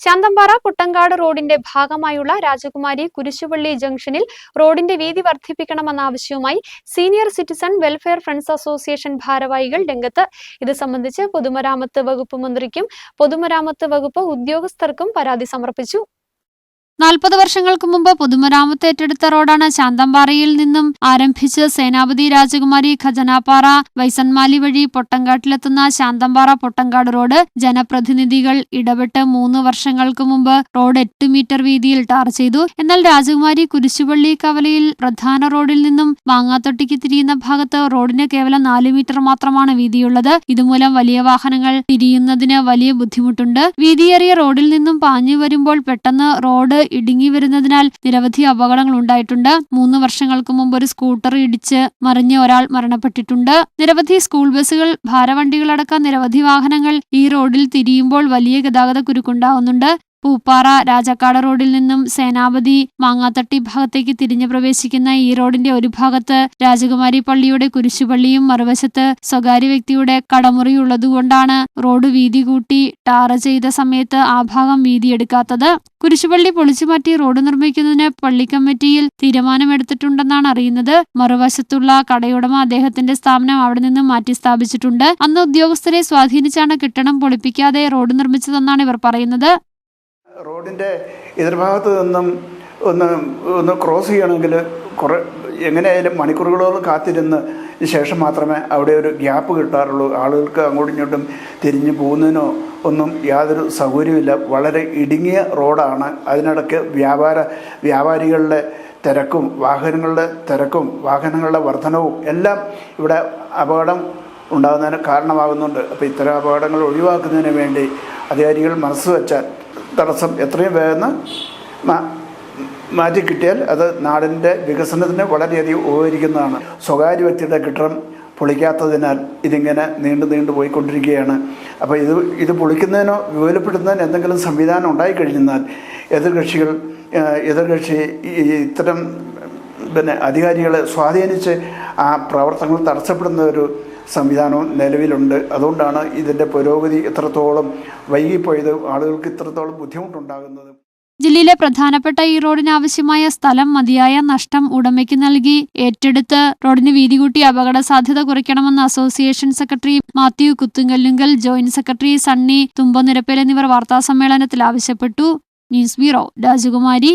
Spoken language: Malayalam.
ശാന്തമ്പാറ പുട്ടങ്കാട് റോഡിന്റെ ഭാഗമായുള്ള രാജകുമാരി കുരിശുപള്ളി ജംഗ്ഷനിൽ റോഡിന്റെ വീതി വർദ്ധിപ്പിക്കണമെന്ന ആവശ്യവുമായി senior citizen welfare friends association ഭാരവാഹികൾ രംഗത്ത്. ഇത് സംബന്ധിച്ച് പൊതുമരാമത്ത് വകുപ്പ് മന്ത്രിക്കും പൊതുമരാമത്ത് വകുപ്പ് ഉദ്യോഗസ്ഥർക്കും പരാതി സമർപ്പിച്ചു. നാൽപ്പത് വർഷങ്ങൾക്ക് മുമ്പ് പൊതുമരാമത്ത് ഏറ്റെടുത്ത റോഡാണ് ശാന്തമ്പാറയിൽ നിന്നും ആരംഭിച്ച് സേനാപതി രാജകുമാരി ഖജനാപ്പാറ വൈസന്മാലി വഴി പൊട്ടങ്കാട്ടിലെത്തുന്ന ശാന്തമ്പാറ പൊട്ടങ്കാട് റോഡ് ജനപ്രതിനിധികൾ ഇടപെട്ട് മൂന്ന് വർഷങ്ങൾക്ക് മുമ്പ് റോഡ് എട്ട് മീറ്റർ വീതിയിൽ ടാർ ചെയ്തു. എന്നാൽ രാജകുമാരി കുരിശുപള്ളി കവലയിൽ പ്രധാന റോഡിൽ നിന്നും മാങ്ങാത്തൊട്ടിക്ക് തിരിയുന്ന ഭാഗത്ത് റോഡിന് കേവലം നാല് മീറ്റർ മാത്രമാണ് വീതിയുള്ളത്. ഇതുമൂലം വലിയ വാഹനങ്ങൾ തിരിയുന്നതിന് വലിയ ബുദ്ധിമുട്ടുണ്ട്. വീതിയേറിയ റോഡിൽ നിന്നും പാഞ്ഞു വരുമ്പോൾ പെട്ടെന്ന് റോഡ് ഇടുങ്ങി വരുന്നതിനാൽ നിരവധി അപകടങ്ങൾ ഉണ്ടായിട്ടുണ്ട്. മൂന്ന് വർഷങ്ങൾക്ക് മുമ്പ് ഒരു സ്കൂട്ടർ ഇടിച്ച് മറിഞ്ഞ് ഒരാൾ മരണപ്പെട്ടിട്ടുണ്ട്. നിരവധി സ്കൂൾ ബസ്സുകൾ ഭാരവണ്ടികളടക്കം നിരവധി വാഹനങ്ങൾ ഈ റോഡിൽ തിരിയുമ്പോൾ വലിയ ഗതാഗത കുരുക്കുണ്ടാവുന്നുണ്ട് പൂപ്പാറ രാജക്കാട് റോഡിൽ നിന്നും സേനാപതി മാങ്ങാത്തട്ടി ഭാഗത്തേക്ക് തിരിഞ്ഞു പ്രവേശിക്കുന്ന ഈ റോഡിന്റെ ഒരു ഭാഗത്ത് രാജകുമാരി പള്ളിയുടെ കുരിശുപള്ളിയും മറുവശത്ത് സ്വകാര്യ വ്യക്തിയുടെ കടമുറിയുള്ളതുകൊണ്ടാണ് റോഡ് വീതി കൂട്ടി ടാറ് ചെയ്ത സമയത്ത് ആ ഭാഗം വീതിയെടുക്കാത്തത്. കുരിശുപള്ളി പൊളിച്ചുമാറ്റി റോഡ് നിർമ്മിക്കുന്നതിന് പള്ളി കമ്മിറ്റിയിൽ തീരുമാനമെടുത്തിട്ടുണ്ടെന്നാണ് അറിയുന്നത്. മറുവശത്തുള്ള കടയുടമ അദ്ദേഹത്തിന്റെ സ്ഥാപനം അവിടെ നിന്ന് മാറ്റി സ്ഥാപിച്ചിട്ടുണ്ട്. അന്ന് ഉദ്യോഗസ്ഥരെ സ്വാധീനിച്ചാണ് കെട്ടിടം പൊളിപ്പിക്കാതെ റോഡ് നിർമ്മിച്ചതെന്നാണ് ഇവർ പറയുന്നത്. റോഡിന്റെ എതിർഭാഗത്ത് നിന്നും ഒന്ന് ഒന്ന് ക്രോസ് ചെയ്യണമെങ്കിൽ കുറേ എങ്ങനെയായാലും മണിക്കൂറുകളോളം കാത്തിരുന്ന് ശേഷം മാത്രമേ അവിടെ ഒരു ഗ്യാപ്പ് കിട്ടാറുള്ളൂ. ആളുകൾക്ക് അങ്ങോട്ടും ഇങ്ങോട്ടും തിരിഞ്ഞു പോകുന്നതിനോ ഒന്നും യാതൊരു സൗകര്യമില്ല വളരെ ഇടുങ്ങിയ റോഡാണ്. അതിനിടയ്ക്ക് വ്യാപാര വ്യാപാരികളുടെ തിരക്കും വാഹനങ്ങളുടെ തിരക്കും വാഹനങ്ങളുടെ വർധനവും എല്ലാം ഇവിടെ അപകടം ഉണ്ടാകുന്നതിന് കാരണമാകുന്നുണ്ട്. അപ്പോൾ ഇത്തരം അപകടങ്ങൾ ഒഴിവാക്കുന്നതിന് വേണ്ടി അധികാരികൾ മനസ്സ് വെച്ചാൽ തടസ്സം എത്രയും വേഗം മാറ്റി കിട്ടിയാൽ അത് നാടിന്റെ വികസനത്തിന് വളരെയധികം ഉപകരിക്കുന്നതാണ്. സ്വകാര്യ വ്യക്തിയുടെ കെട്ടിടം പൊളിക്കാത്തതിനാൽ ഇതിങ്ങനെ നീണ്ടു നീണ്ടു പോയിക്കൊണ്ടിരിക്കുകയാണ്. അപ്പോൾ ഇത് ഇത് പൊളിക്കുന്നതിനോ വിപുലപ്പെടുത്തുന്നതിനോ എന്തെങ്കിലും സംവിധാനം ഉണ്ടായിക്കഴിഞ്ഞാൽ എതിർകക്ഷികൾ എതിർകക്ഷി ഇത്തരം പിന്നെ അധികാരികളെ സ്വാധീനിച്ച് ആ പ്രവർത്തനങ്ങൾ തടസ്സപ്പെടുന്ന ഒരു സംവിധാനവും നിലവിലുണ്ട്. അതുകൊണ്ടാണ് ഇതിന്റെ പുരോഗതി ഇത്രത്തോളം വൈകിപ്പോയത്. ആളുകൾക്ക് ഇത്രത്തോളം ബുദ്ധിമുട്ടുണ്ടാകുന്നത്. ജില്ലയിലെ പ്രധാനപ്പെട്ട ഈ റോഡിന് ആവശ്യമായ സ്ഥലം മതിയായ നഷ്ടം ഉടമയ്ക്ക് നൽകി. ഏറ്റെടുത്ത് റോഡിന് വീതി കൂട്ടി അപകട സാധ്യത കുറയ്ക്കണമെന്ന് association secretary Mathew Kuthunkallunkal joint secretary Sunny Thumpanirappel എന്നിവർ വാർത്താസമ്മേളനത്തിൽ ആവശ്യപ്പെട്ടു. ന്യൂസ് ബ്യൂറോ രാജകുമാരി.